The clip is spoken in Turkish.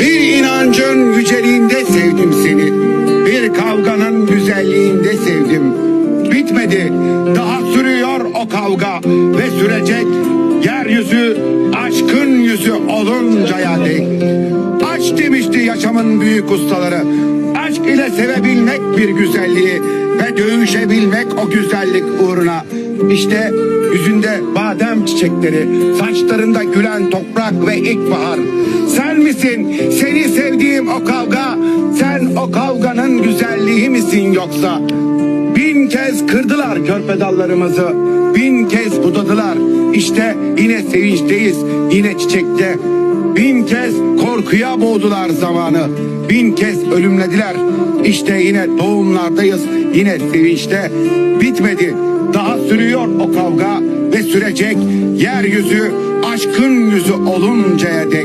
Bir inancın yüceliğinde sevdim seni. Bir kavganın güzelliğinde sevdim. Bitmedi. Daha sürüyor o kavga ve sürecek. Yeryüzü aşkın yüzü oluncaya dek. Aşk demişti yaşamın büyük ustaları. Aşk ile sevebilmek bir güzelliği ve dövüşebilmek o güzellik uğruna. İşte yüzünde badem çiçekleri, saçlarında gülen toprak ve ilkbahar. Sen misin seni sevdiğim o kavga? Sen o kavganın güzelliği misin yoksa? Bin kez kırdılar körpe dallarımızı. Bin kez budadılar. İşte yine sevinçteyiz. Yine çiçekte. Bin kez korkuya boğdular zamanı. Bin kez ölümlediler. İşte yine doğumlardayız. Yine sevinçte. Bitmedi. Sürecek. Yeryüzü aşkın yüzü oluncaya dek.